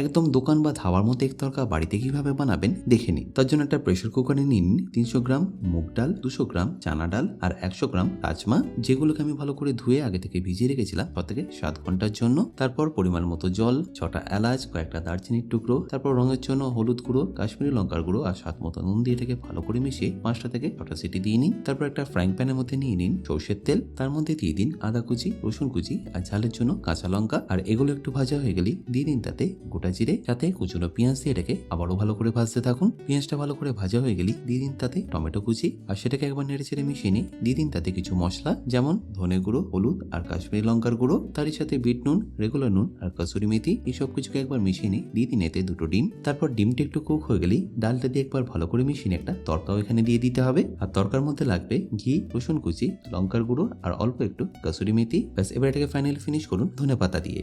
একদম দোকান বা ধাবার মতো এক তরকা বাড়িতে কীভাবে বানাবেন দেখে নিন। তার জন্য একটা প্রেশার কুকারে নিন তিনশো গ্রাম মুগ ডাল, দুশো গ্রাম চানা ডাল আর একশো গ্রাম রাজমা যেগুলোকে আমি ভালো করে ধুয়ে আগে থেকে ভিজিয়ে রেখেছিলাম। থেকে সাত ঘণ্টার জন্য। তারপর পরিমাণ মতো জল, ছটা এলাচ, কয়েকটা দারচিনির টুকরো, তারপর রঙের জন্য হলুদ গুঁড়ো, কাশ্মীরি লঙ্কার গুঁড়ো আর স্বাদ মতো নুন দিয়ে এটাকে ভালো করে মিশিয়ে পাঁচটা থেকে ছটা সিটি দিয়ে নিন। তারপর একটা ফ্রাইং প্যানের মধ্যে নিয়ে নিন সর্ষের তেল। তার মধ্যে দিয়ে দিন আদা কুচি, রসুন কুচি আর ঝালের জন্য কাঁচা লঙ্কা। আর এগুলো একটু ভাজা হয়ে গেলেই দিয়ে দিন তাতে গোটা জিরে সাথে কুচুনো পেঁয়াজ দিয়ে এটাকে আবারও ভালো করে ভাজতে থাকুন। পেঁয়াজটা ভালো করে ভাজা হয়ে গেলেই দিয়ে দিন তাতে টমেটো কুচি আর সেটাকে একবার নেড়ে চেড়ে মিশিয়ে নিই দিয়ে দিন তাতে কিছু মশলা, যেমন ধনে গুঁড়ো, হলুদ আর কাশ্মীরি লঙ্কার গুঁড়ো, তারই সাথে বিট নুন, রেগুলার নুন আর কসুরি মেথি, এই সব কিছুকে একবার মিশিয়ে নিই দিয়ে দিন এতে দুটো ডিম। তারপর ডিমটা একটু কুক হয়ে গেলেই ডালটা দিয়ে একবার ভালো করে মিশিয়ে একটা তরকাও এখানে দিয়ে দিতে হবে। আর তরকার মধ্যে লাগবে ঘি, রসুন কুচি, লঙ্কার গুঁড়ো আর অল্প একটু কসুরি মেথি। ব্যাস, এবার এটাকে ফাইনালি ফিনিশ করুন ধনে পাতা দিয়ে।